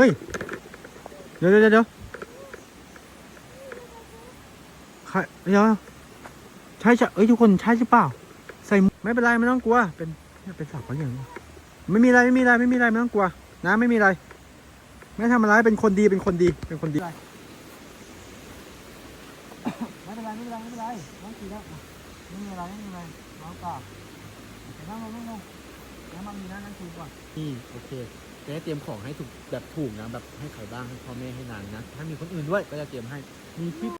ฮ้ย เดี๋ยวเดี๋ยวเดี๋ยวใครเดี๋ยวใช่ใช่เอ้ยทุกคนใช่หรือเปล่า ใส่หมวกไม่เป็นไรไม่ต้องกลัว เป็นเนี่ยเป็นสัตว์เขาอย่างนี้ไม่มีอะไรไม่มีอะไรไม่มีอะไรไม่ต้องกลัว นะไม่มีอะไร ไม่ทำอะไรเป็นคนดีเป็นคนดีเป็นคนดีไม่เป็นไรไม่เป็นไรไม่เป็นไรน้องกินแล้วไม่มีอะไรไม่มีอะไรน้องต่อนั่งลงนั่งลงแล้วมามีนะนั่งคุยก่อนนี่โอเค จะได้เตรียมของให้ถูกแบบถูกนะแบบให้ใครบ้างให้พ่อแม่ให้นานนะ ถ้ามีคนอื่นด้วยก็จะเตรียมให้มีพี่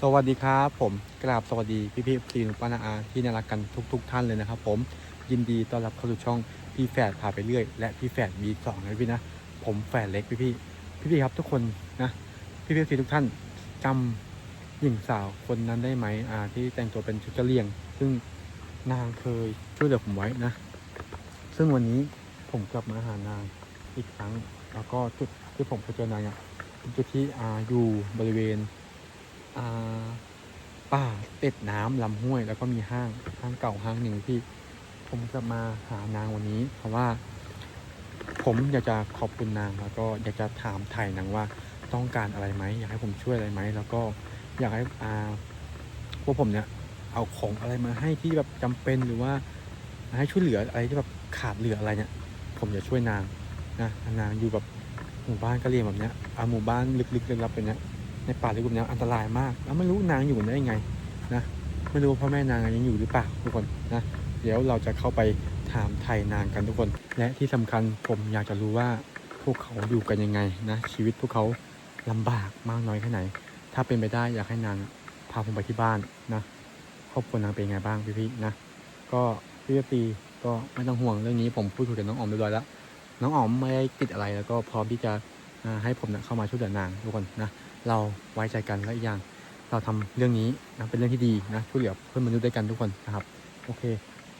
สวัสดีครับผมกราบสวัสดีพี่พี่ๆทีนุปานาอาที่น่ารักกันทุกๆท่านเลยนะครับ ผมยินดีต้อนรับเข้าสู่ช่องพี่แฝดพาไปเรื่อย และพี่แฝดมีสองนะพี่นะ ผมแฝดเล็กพี่พี่ พี่พี่ๆครับทุกคนนะพี่พี่ทีทุกท่านจำหญิงสาวคนนั้นได้ไหมอ่า ที่แต่งตัวเป็นชุดกะเหรี่ยง ซึ่งนางเคยช่วยเหลือผมไว้นะ ซึ่งวันนี้ผมกลับมาหานางอีกครั้ง แล้วก็จุดที่ผมไปเจอนางอะเป็นจุดที่อ่าอยู่บริเวณอ่าป่าเป็ดน้ำลำห้วย แล้วก็มีห้างห้างเก่าห้างหนึ่งที่ผมกลับมาหานางวันนี้ เพราะว่า ผมอยากจะขอบคุณนางแล้วก็อยากจะถามไถ่นางว่าต้องการอะไรไหมอยากให้ผมช่วยอะไรไหมแล้วก็อยากให้อ่าพวกผมเนี่ยเอาของอะไรมาให้ที่แบบจำเป็นหรือว่าให้ช่วยเหลืออะไรที่แบบขาดเหลืออะไรเนี่ย ผมจะช่วยนางนะนางอยู่แบบหมู่บ้านกะเหรี่ยงแบบเนี้ยอาหมู่บ้านลึกๆลึกลับเป็นเนี้ยในป่าลึกแบบเนี้ยอันตรายมากแล้วไม่รู้นางอยู่ได้ยังไงนะไม่รู้พ่อแม่นางยังอยู่หรือเปล่าทุกคนนะเดี๋ยวเราจะเข้าไป ถามไทยนางกันทุกคน และที่สำคัญผมอยากจะรู้ว่าพวกเขาอยู่กันยังไงนะ ชีวิตพวกเขาลำบากมากน้อยแค่ไหน ถ้าเป็นไปได้อยากให้นางพาผมไปที่บ้านนะครอบครัวนางเป็นไงบ้างพี่ๆนะก็พี่ตีก็ไม่ต้องห่วงเรื่องนี้ผมพูดคุยกับน้องออมเรียบร้อยแล้วน้องออมไม่ได้ติดอะไรแล้วก็พร้อมที่จะให้ผมเข้ามาช่วยเหลือนางทุกคนนะเราไว้ใจกันและอีกอย่าง เราทำเรื่องนี้นะเป็นเรื่องที่ดีนะช่วยเหลือเพื่อนมนุษย์ด้วยกันทุกคนนะครับ โอเค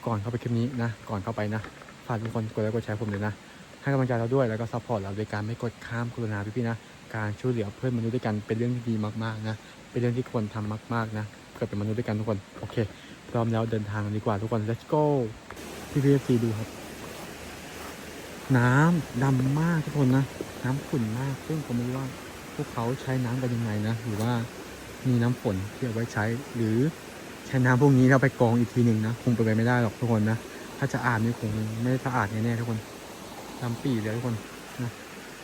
ก่อนเข้าไปคลิปนี้นะ ก่อนเข้าไปนะ ฝากทุกคนกดไลค์กดแชร์ผมเลยนะ ให้กำลังใจเราด้วย แล้วก็ซัพพอร์ตเราโดยการไม่กดข้ามโฆษณาพี่ๆนะ การช่วยเหลือเพื่อนมนุษย์ด้วยกันเป็นเรื่องที่ดีมากๆนะ เป็นเรื่องที่ควรทำมากๆนะเกิดเป็นมนุษย์ด้วยกันทุกคน โอเค พร้อมแล้วเดินทางดีกว่าทุกคน let's go พี่พีเอฟซีดูครับ น้ำดำมากทุกคนนะ น้ำขุ่นมาก ซึ่งผมไม่รู้ว่าพวกเขาใช้น้ำกันยังไงนะ หรือว่ามีน้ำฝนที่เอาไว้ใช้ หรือ ช้น้ำพวกนี้แล้วไปกรองอีกทีหนึ่งนะคงเป็นไปไม่ได้หรอกทุกคนนะถ้าจะอาบนี่คงไม่สะอาดแน่ๆทุกคนดำปีเลยทุกคนนะ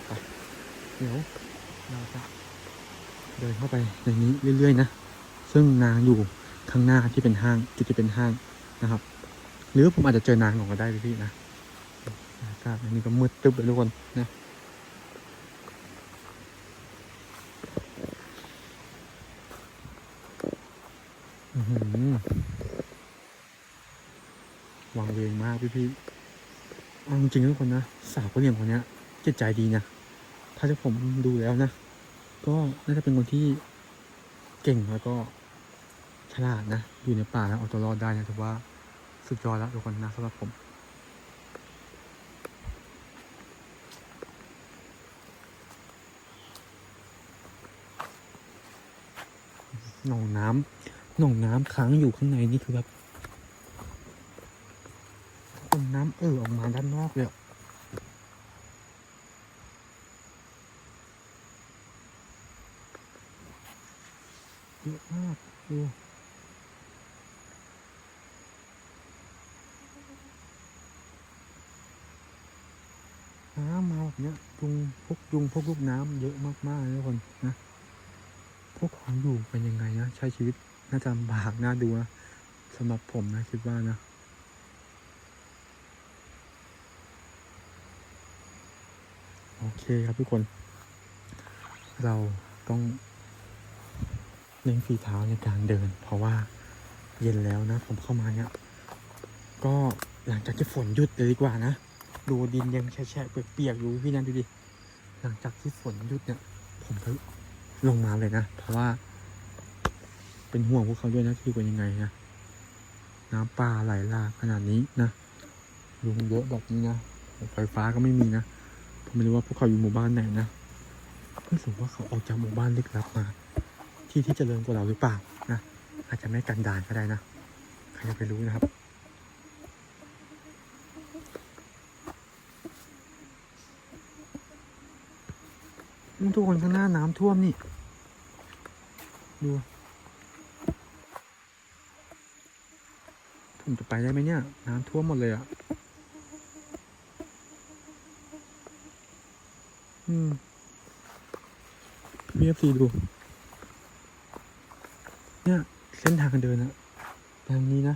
ไปเดี๋ยวเราจะเดินเข้าไปในนี้เรื่อยๆนะซึ่งนางอยู่ข้างหน้าที่เป็นห้างจุดที่เป็นห้างนะครับ หรือผมอาจจะเจอนางก่อนก็ได้พี่ๆนะอากาศอันนี้ก็มืดตึ๊บเลยทุกคนนะ อื้อหือวางเวงมาก พี่พี่เอาจริงทุกคนนะสาวคนเหลี่ยมคนเนี้ยจิตใจดีนะถ้าจะผมดูแล้วนะ ก็น่าจะเป็นคนที่เก่งแล้วก็ฉลาดนะอยู่ในป่าแล้วเอาตัวรอดได้นะถือว่าสุดยอดแล้วทุกคนนะสำหรับผมหนองน้ำหนองน้ำค้างอยู่ข้างในนี่คือแบบหนองน้ำ เออออกมาด้านนอกเลยอะเยอะมากดูน้ำมาแบบเนี้ยยุงพวกยุงพวกลูกน้ำเยอะมากๆเลยทุกคนนะพวกเขาอยู่เป็นยังไงนะใช้ชีวิตน่าจะลำบากน่าดูนะสำหรับผมนะคิดว่านะ โอ เคครับทุกคน เราต้องเล่นฝีเท้าในการเดิน เพราะว่าเย็นแล้วนะ ผมเข้ามาเนี่ยก็หลังจากที่ฝนหยุดเลยดีกว่านะ ดูดินยังแฉะเปียกๆอยู่พี่นันดูดิ หลังจากที่ฝนหยุดเนี่ย ผมก็ลงมาเลยนะ เพราะว่า เป็นห่วงพวกเขาด้วยนะที่เป็นยังไงนะน้ำป่าไหลหลากขนาดนี้นะยุงเยอะแบบนี้นะไฟฟ้าก็ไม่มีนะ ผมไม่รู้ว่าพวกเขาอยู่หมู่บ้านไหนนะไม่รู้ว่าเขาออกจากหมู่บ้านลึกลับมา ที่ที่เจริญกว่าเราหรือเปล่านะอาจจะไม่กันดานก็ได้นะใครจะไปรู้นะครับทุกคนข้างหน้าน้ำท่วมนี่ ดูผมจะไปได้ไหมเนี่ย น้ำท่วมหมดเลยอะ่ อืมพี่เอฟซีดู เนี่ย เส้นทางการเดินอะทางนี้นะ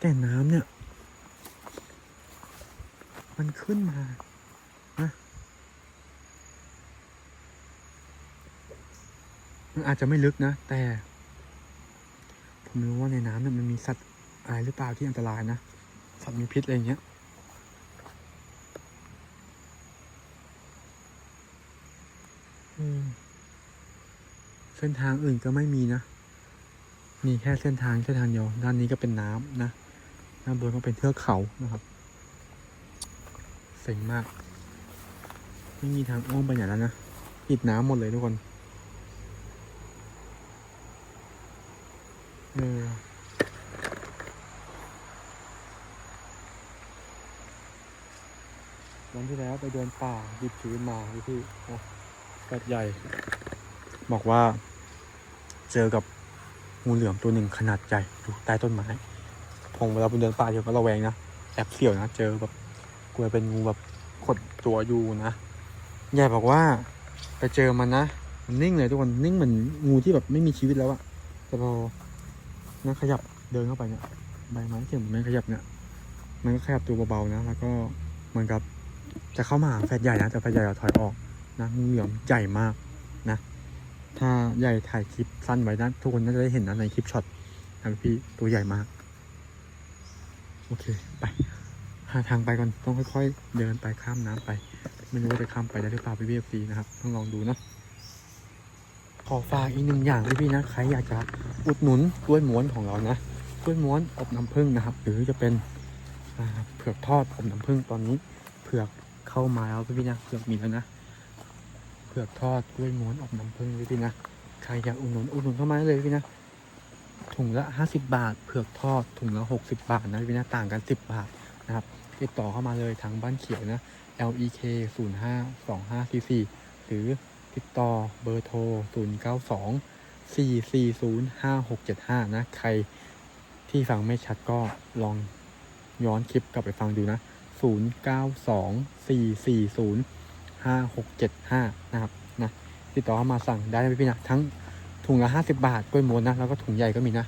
แต่น้ำเนี่ย มันขึ้นมานะมันอาจจะไม่ลึกนะ แต่ ผมรู้ว่าในน้ำเนี่ยมันมีสัตว์อะไรหรือเปล่าที่อันตรายนะ สัตว์มีพิษอะไรอย่างเงี้ย เส้นทางอื่นก็ไม่มีนะ มีแค่เส้นทางเส้นทางเดียว ด้านนี้ก็เป็นน้ำนะด้านบนก็เป็นเทือกเขานะครับ เซ็งมาก ไม่มีทางอ้อมไปไหนแล้วนะปิดน้ำหมดเลยทุกคน เออวันที่แล้วไปเดินป่าหยิบชีวิตมาพี่พี่โอ้กัดใหญ่ บอกว่า เจอกับงูเหลือมตัวหนึ่งขนาดใหญ่อยู่ใต้ต้นไม้ผมเวลาผมเดินป่าเดี๋ยวก็ระแวงนะแอบเสี่ยวนะเจอแบบกลัวเป็นงูแบบขดตัวอยู่นะยายบอกว่าไปเจอมันนะมันนิ่งเลยทุกคนนิ่งเหมือนงูที่แบบไม่มีชีวิตแล้วอะแต่พอนั่งขยับเดินเข้าไปเนี่ยใบไม้เสี่ยงมันขยับเนี่ยมันก็ขยับตัวเบาๆนะ แล้วก็เหมือนกับจะเข้ามาหาแฟดใหญ่นะแต่แฟดใหญ่ถอยออกนะงูเหลือมใหญ่มากนะ ถ้าใหญ่ถ่ายคลิปสั้นไว้นะทุกคนน่าจะได้เห็นนะในคลิปช็อตนะพี่ตัวใหญ่มาก โอเคไปหาทางไปก่อนต้องค่อยๆ เดินไปข้ามน้ำไป ไม่รู้ว่าจะข้ามไปได้หรือเปล่าพี่พี่ฟรีนะครับต้องลองดูเนาะขอฝากอีกหนึ่งอย่างพี่พี่นะใครอยากจะอุดหนุนกล้วยม้วนของเรานะกล้วยม้วนอบน้ำผึ้งนะครับ หรือจะเป็นเผือกทอดอบน้ำผึ้งตอนนี้ เผือกเข้ามาแล้วพี่พี่นะเผือกมีแล้วนะ ผือกทอดกล้วยม้วนอบน้ำผึ้งพี่นะ ใครอยากอุดหนุนอุดหนุนเข้ามาเลยพี่นะ ถุงละ50บบาท เผือกทอดถุงละ60บาทนะพี่นะต่างกัน10บาทนะครับติดต่อเข้ามาเลยทางบ้านเขียวนะ LEK 0 5 2 5 4 4หรือติดต่อเบอร์โทร 0 9 2 4 4 0 5 6 7 5 นะ ใครที่ฟังไม่ชัดก็ลองย้อนคลิปกลับไปฟังดูนะ 0 9 2 4 4 0 5 6 7 5 นะครับนะติดต่อเข้ามาสั่งได้พี่นะทั้งถุงละ 50 บาทกล้วยม้วนนะแล้วก็ถุงใหญ่ก็มีนะ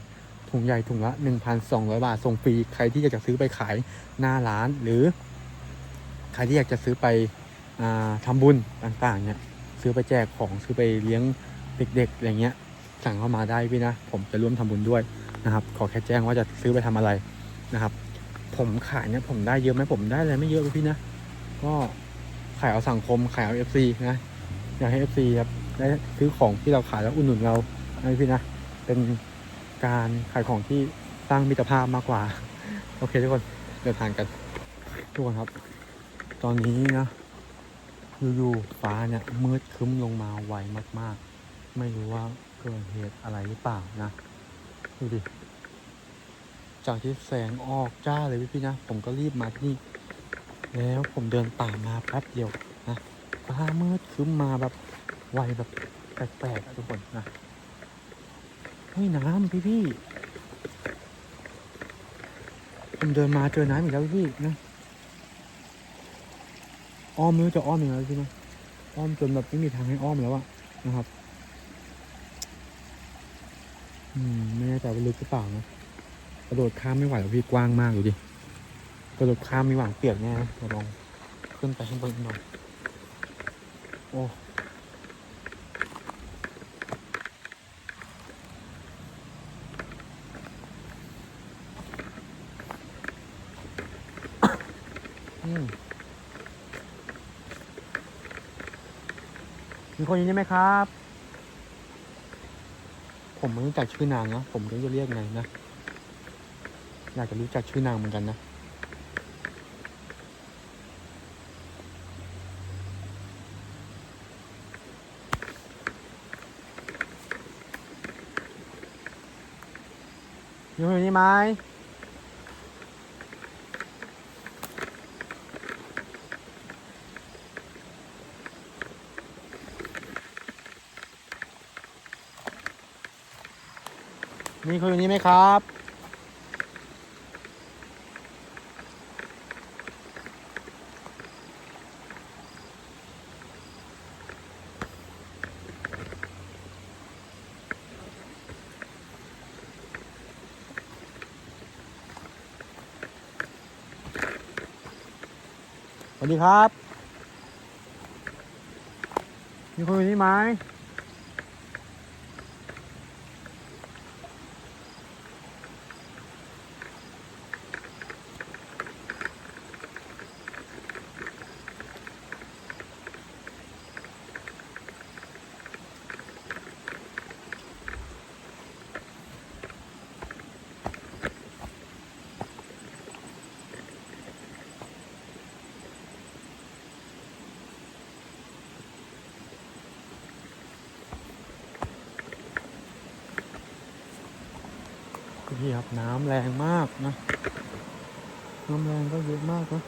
ถุงใหญ่ถุงละ 1,200 บาทส่งฟรีใครที่อยากจะซื้อไปขายหน้าร้านหรือ ใครที่อยากจะซื้อไปอ่าทำบุญต่างๆเนี่ยซื้อไปแจกของซื้อไปเลี้ยงเด็กๆอะไรเงี้ยสั่งเข้ามาได้พี่นะ ผมจะร่วมทำบุญด้วยนะครับ ขอแค่แจ้งว่าจะซื้อไปทำอะไรนะครับ ผมขายเนี่ยผมได้เยอะไหมผมได้อะไรไม่เยอะพี่นะ ก็ ขายเอาสังคมขายเอาเอฟซีนะอยากให้เอฟซีครับได้ซื้อของที่เราขายแล้วอุดหนุนเรานะพี่นะเป็นการขายของที่สร้างมิตรภาพมากกว่า โอเคทุกคนเดินทางกันทุกคนครับ ตอนนี้นะอยู่ๆฟ้าเนี่ยมืดคึ้มลงมาไวมากๆ ไม่รู้ว่าเกิดเหตุอะไรหรือเปล่านะดูดิจากที่แสงออกจ้าเลยพี่ๆนะ ผมก็รีบมาที่นี่ แล้วผมเดินป่ามาแป๊บเดียวนะฟ้ามืดคึ้มมาแบบไวแบบแปลกๆทุกคนนะเฮ้ยน้ำพี่ๆผมเดินมาเจอน้ำอีกแล้วพี่นะอ้อมไม่รู้จะอ้อมยังไงพี่นะอ้อมจนแบบไม่มีทางให้อ้อมแล้วอะนะครับ อืมไม่แน่ใจว่าลึกหรือเปล่านะกระโดดข้ามไม่ไหวหรอพี่กว้างมากดูดิ กระโดดข้ามมีหวังเปียกแน่นะเดี๋ยวลองขึ้นไปข้างบนกหน่อยโอ้มีคนอยู่นี่ไหมครับ ผมไม่รู้จักชื่อนางนะผมก็จะเรียกไงนะ อยากจะรู้จักชื่อนางเหมือนกันนะ มีคนอยู่นี่ ไหมมีคนอยู่นี่ไหมครับ วัสดีครับ มีคนอยู่นี่ไหม พี่ครับน้ำแรงมากนะ น้ำแรงก็เยอะมากนะ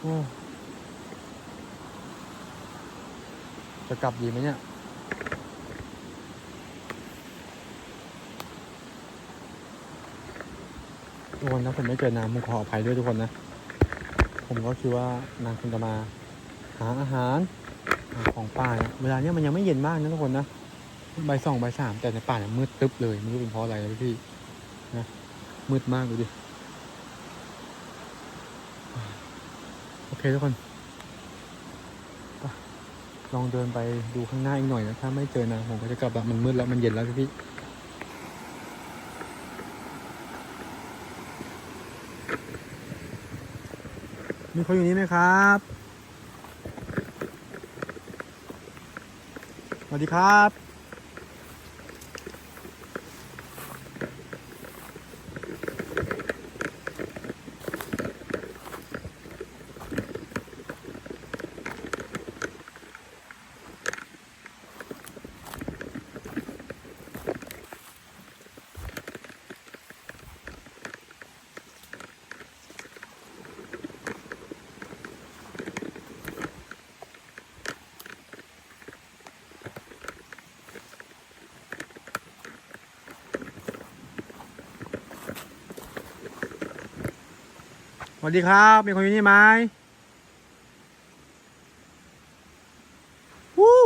โอ้จะกลับดีไหมเนี่ย ทุกคนนะผมไม่เจอนางผมขออภัยด้วยทุกคนนะ ผมก็คิดว่านางคงจะมาหาอาหารหาของป่าเนี่ยเวลาเนี้ยมันยังไม่เย็นมากนะทุกคนนะใบสองใบสามแต่ในป่าเนี่ยมืดตึ๊บเลยไม่รู้เป็นเพราะอะไรนะพี่นะมืดมากดูดิโอเคทุกคนไปลองเดินไปดูข้างหน้าอีกหน่อยนะถ้าไม่เจอนางผมก็จะกลับละมันมืดแล้วมันเย็นแล้วพี่ มีคนอยู่นี้ไหมครับ สวัสดีครับ วัสดีครับ มีคนอยู่นี่ไหมวู้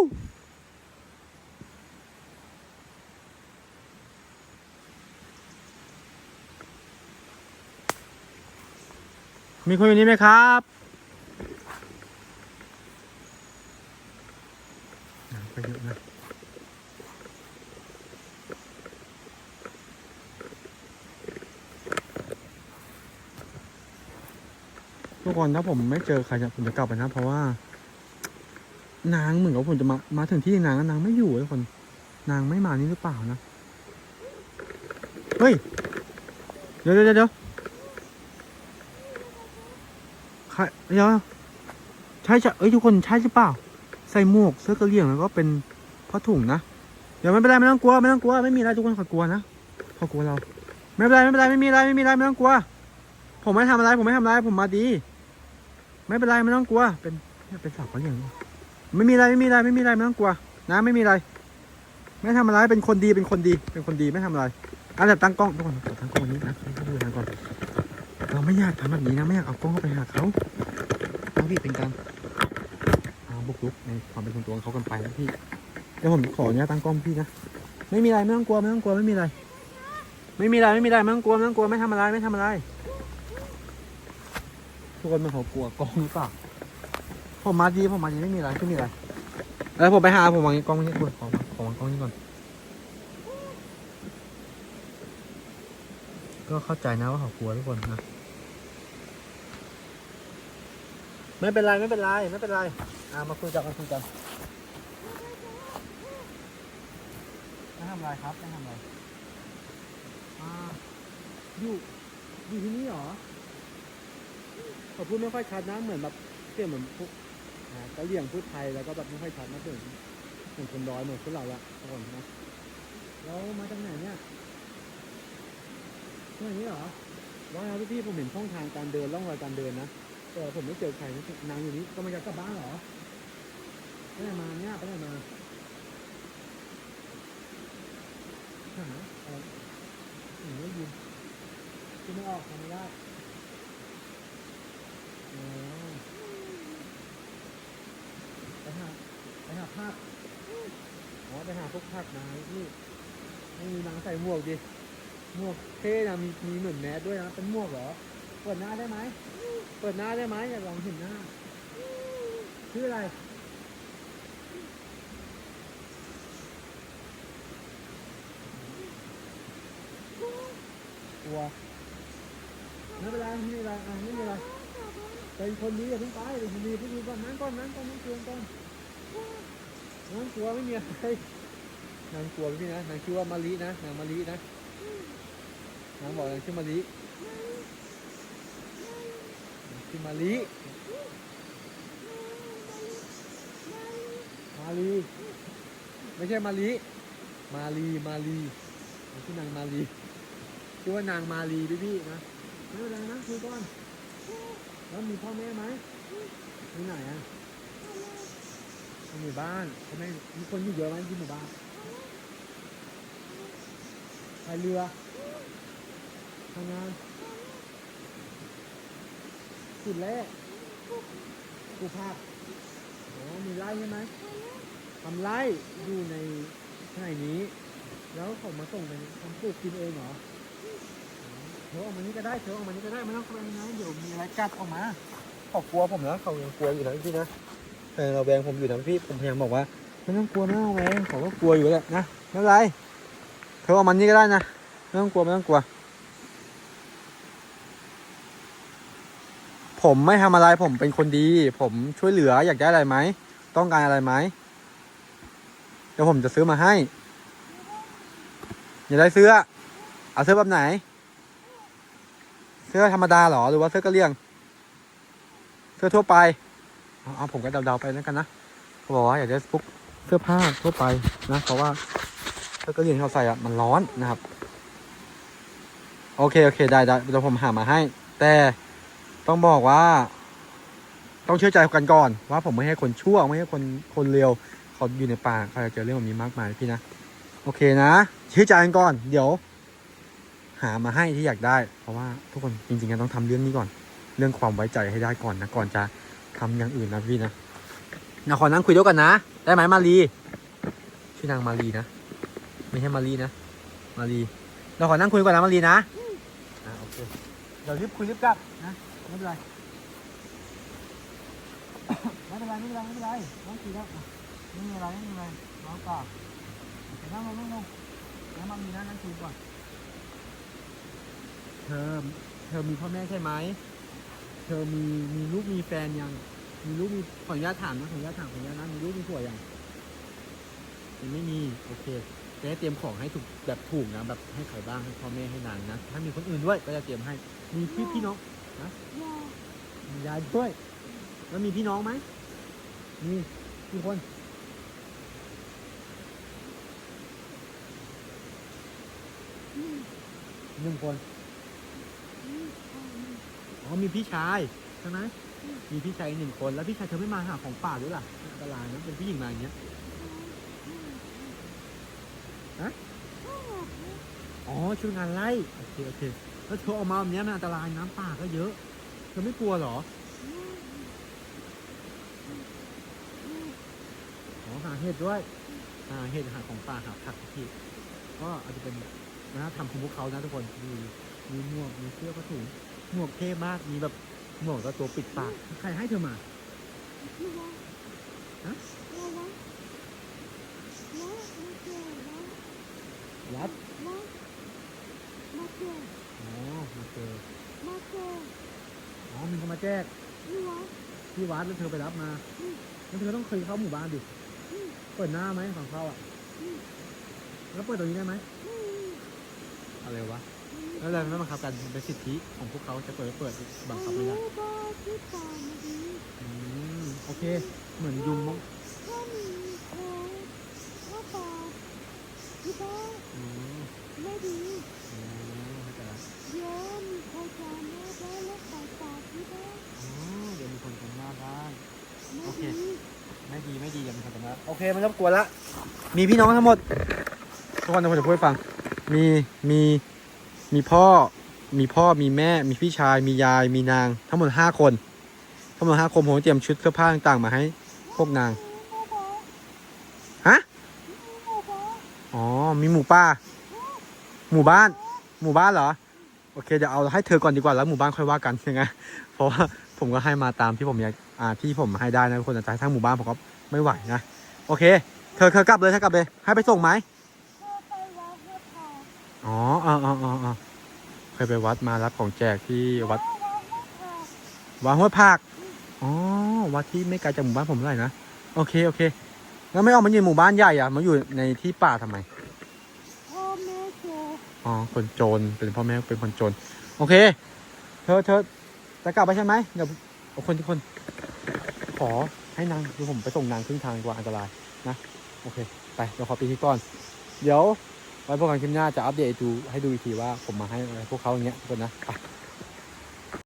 มีคนอยู่นี่ไหมครับน้ำก็เยอะนะ ทุกคนถ้าผมไม่เจอใครจะผมจะกลับไปนะ เพราะว่า นางเหมือนกับผมจะมามาถึงที่นางนางไม่อยู่ทุกคน นางไม่มานี่หรือเปล่านะเฮ้ยเดี๋ยวเดี๋ยวเดี๋ยวใครเดี๋ยวใช่ใช่เอ้ยทุกคนใช่หรือเปล่า ใส่หมวกเสื้อกระเหลี่ยงแล้วก็เป็นผ้าถุงนะเดี๋ยวไม่เป็นไรไม่ต้องกลัวไม่ต้องกลัวไม่มีอะไรทุกคนขอกลัวนะขอกลัวเรา ไม่เป็นไรไม่เป็นไรไม่มีอะไรไม่มีอะไรไม่ต้องกลัวผมไม่ทำอะไร ผมไม่ทำอะไรผมมาดี ไม่เป็นไรไม่ต้องกลัว เป็นเป็นสาวเขาอย่งไม่มีอะไรไม่มีอะไรไม่มีอะไรไม่ต้องกลัว นะไม่มีอะไร ไม่ทำอะไรเป็นคนดีเป็นคนดี เป็นคนดีไม่ทำอะไรอะแต่ตั้งกล้องทุกคนตั้งกล้องวันนี้นะดูทางก่อนเราไม่อยากทำแบบนี้นะไม่อยากเอากล้องเข้าไปหาเขานะพี่เป็นการเอาบุกรุกในความเป็นส่วนตัวของเขากันไปนะพี่เดี๋ยวผมขออนุญาตตั้งกล้องพี่นะไม่มีอะไรไม่ต้องกลัวไม่ต้องกลัวไม่มีอะไร ไม่มีอะไรไม่มีอะไรไม่ต้องกลัวไม่ต้องกลัวไม่ทำอะไรไม่ทำอะไร ทุกคนมันเขากลัวกล้องหรือเปล่าผมมาดีผมมาดีไม่มีอะไรไม่มีอะไรแล้วผมไปหาผมวางกล้องนี้ก่อนของขอวางกล้องนี้ก่อน ก็เข้าใจนะว่าเขากลัวทุกคนนะไม่เป็นไรไม่เป็นไรไม่เป็นไรอ่ามาคุยกันมาคุยกันมาทำอะไรครับไมาทำอะไรอ่าอยู่อยู่ที่นี่เหรอ เขาพูดไม่ค่อยชัดนะเหมือนแบบเสียงเหมือนพวกกะเหรี่ยงพูดไทยแล้วก็แบบไม่ค่อยชัดนะเหมือนเหมือนคนดอยเหมือนคนเราละทุกคนนะแล้วมาจากไหนเนี่ยเมาอย่างนี้เหรอว้าวพี่ผมเห็นช่องทางการเดินร่องรอยการเดินนะแต่ผมไม่เจอใครนางอยู่นี้ก็มันจะกลับบ้านเหรอไปไหนมาเนี่ยไปไหนมาหาอะไรหนูไม่ยินคิดไม่ออกทำไม่ได้อ๋อไปหา ภาพอ๋อไปหาพวกภาพมานี่ไม่มีนางใส่หมวกดิหมวกเท่นะมีมีเหมือนแมสด้วยนะเป็นหมวกเหรอเปิดหน้าได้ไหมเปิดหน้าได้ไหมอยากลองเห็นหน้าชื่ออะไรกลัวไม่เป็นไรไม่เป็นไรอะไม่เป็นไรเป็นคนดีอย่าเพิ่งไปเป็นคนดีเพิ่งดูก่อนนั่งก่อนนั่งก่อนนั่งกลัวก่อน นั่งกลัวไม่มีอะไรนางกลัวพี่นะนางชื่อว่ามารีนะนางมารีนะนางบอกนางชื่อมารีนางชื่อมารีมารีไม่ใช่มารีมารีมารีนางชื่อนางมารีชื่อว่านางมาลีพี่พี่นะไม่เป็นไรนะคุยก่อนแล้วมีพ่อแม่ไหมมีไหนอะ หมู่บ้านพ่อแม่มีคนอยู่เยอะไหมที่หมู่บ้านพายเรือทำงานขุดแร่ปลูกผักอ๋อมีไร่ใช่ไหมทำไร่อยู่ในที่ไหนนี้ แล้วเขามาส่งเป็นทำปลูกกินเองเหรอเธอออกมานี่ก็ได้เธอออกมานี่ก็ได้ไม่ต้องกลัวนะเดี๋ยวมีอะไรกัดออกมาขากลัวผมนะเขายังกลัวอยู่นะพี่นะ เราแวงผมอยู่นะพี่ผมพยายามบอกว่าไม่ต้องกลัวไม่ต้องแวงเขาก็กลัวอยู่แหละนะไม่เป็นไรเธอออกมานี่ก็ได้นะไม่ต้องกลัวไม่ต้องกลัว ผมไม่ทำอะไรผมเป็นคนดี ผมช่วยเหลืออยากได้อะไรไหมต้องการอะไรไหมเดี๋ยวผมจะซื้อมาให้อยากได้เสื้อเอาเสื้อแบบไหน เสื้อธรรมดาเหรอหรือว่าเสื้อกะเหรี่ยง เสื้อทั่วไป เอาผมก็เดาๆไปแล้วกันนะเขาบอกว่าอยากได้พวกเสื้อผ้าทั่วไปนะเพราะว่าเสื้อกะเหรี่งที่เขาใส่อะมันร้อนนะครับ โอเคโอเคได้ได้เดี๋ยวผมหามาให้ แต่ต้องบอกว่า ต้องเชื่อใจกันก่อน ว่าผมไม่ให้คนชั่วไม่ให้คนคนเลวเขาอยู่ในป่าเขาจะเจอเรื่องแบบนี้มากมายพี่นะโอเคนะเชื่อใจกันก่อน เดี๋ยว หามาให้ที่อยากได้ เพราะว่าทุกคนจริงๆก็ต้องทำเรื่องนี้ก่อน เรื่องความไว้ใจให้ได้ก่อนนะก่อนจะ ทำอย่างอื่นนะพี่นะนะขอนั่งคุยด้วยกันนะ ได้ไหมมารีชื่อนางมารีนะ ไม่ใช่มารีนะ มารีเราขอนั่งคุยก่อนนะมารีนะอ่าโอเคเดี๋ยวรีบคุยรีบกลับนะไม่เป็นไร ไม่เป็นไรไม่เป็นไรไม่เป็นไรนั่งคุยแล้วอะไม่มีอะไรไม่มีอะไรน้องก่อนเดี๋ยวนั่งลงนั่งลงแล้วมารีนะนั่งคุยก่อนเธอเธอมีพ่อแม่ใช่ไหม เธอมีมีลูกมีแฟนยัง มีลูกมีขออนุญาตถามนะขออนุญาตถามขออนุญาตนะมีลูกมีผัวยังยังไม่มีโอเคจะได้เตรียมของให้ถูกแบบถูกนะแบบให้ใครบ้างให้พ่อแม่ให้นางนะ ถ้ามีคนอื่นด้วยก็จะเตรียมให้ มีพี่พี่น้องนะมียายด้วย แล้วมีพี่น้องไหมมีกี่คนหนึ่งคน อ๋อมีพี่ชายใช่ไหมมีพี่ชายหนึ่งคนแล้วพี่ชายเธอไม่มาหาของป่าด้วยล่ะอันตรายนะเป็นผู้หญิงมาอย่างเงี้ยอ๋อช่วยงานไล่โอเคโอเคแล้วเธอออกมาแบบเนี้ยมันอันตรายน้ำป่าก็เยอะเธอไม่กลัวหรออ๋อหาเห็ดด้วยหาเห็ดหาของป่าหาผักที่ก็อาจจะเป็นนธรรมของพวกเขานะทุกคนมี มีหมวก มีเสื้อผ้าถุงหมวกเท่มาก มีแบบหมวกก็ตัวปิดปาก ใครให้เธอมาฮะวัดอ๋อมาเจออ๋อมีคนมาแจ้งที่วัดแล้วเธอไปรับมาแล้วเธอต้องเคยเข้าหมู่บ้านดิเปิดหน้าไหมของเขาอะฮแล้วเปิดตรงนี้ได้ไหมอะไรวะ แล้วอะไรไม่บังคับกันมันเป็นสิทธิของพวกเขาจะเปิดไม่เปิดบังคับไม่ได้บ้าที่ป่ามาดีอืมโอเค เหมือนยุงมั้งถ้ามีของถ้าป่าที่บ้านอืมไม่ดีอืมเข้าใจละเดี๋ยวมีใครจะหน้าบ้านและป่าป่าที่บ้านอ๋อเดี๋ยวมีคนกันหน้าบ้านไม่โอเคดีไม่ดีไม่ดีเดี๋ยวมีคนกันหน้าโอเคไม่รบกวนละ มีพี่น้องทั้งหมดทุกคนทุกคนจะพูดให้ฟัง มีมี มีพ่อมีพ่อมีแม่ มีพี่ชาย มียาย มีนาง ทั้งหมดห้าคน ทั้งหมดห้าคนผมเตรียมชุดเสื้อผ้าต่างๆมาให้ พวกนาง ฮะ อ๋อ มีหมู่ป้า หมู่บ้าน หมู่บ้านเหรอ โอเค เดี๋ยวเอาให้เธอก่อนดีกว่า แล้วหมู่บ้านค่อยว่ากันยังไง เพราะว่าผมก็ให้มาตามที่ผมอยาก อ่า ที่ผมให้ได้นะคนแต่จะทั้งหมู่บ้านผมก็ไม่ไหวนะ โอเค เธอเธอกลับเลยเธอกลับเลย ให้ไปส่งไหม พ่อไปวัดเพื่อผ่า อ๋ออ๋ออ๋ออ๋ออ๋อเคยไปวัดมารับของแจกที่วัดวัดเพื่อผ่าวัดห้วยผักอ๋อ วัดที่ไม่ไกลจากหมู่บ้านผมเท่าไหร่นะ โอเค โอเค แล้วไม่ออกมาอยู่หมู่บ้านใหญ่อะมาอยู่ในที่ป่าทำไม พ่อแม่เจออ๋อ คนโจร เป็นพ่อแม่เป็นคนโจร โอเค เธอเธอจะกลับไปใช่ไหมเดี๋ยวเอาคนทุกคน ขอให้นางเดี๋ยวผมไปส่งนางครึ่งทางดีกว่าอันตรายนะ โอเค ไป เดี๋ยวขอปีที่ก่อน เดี๋ยว ไว้พวกกันคลิปหน้าจะอัปเดตดูให้ดูอีกทีว่าผมมาให้อะไรพวกเขาอย่างเงี้ยทุกคนนะไป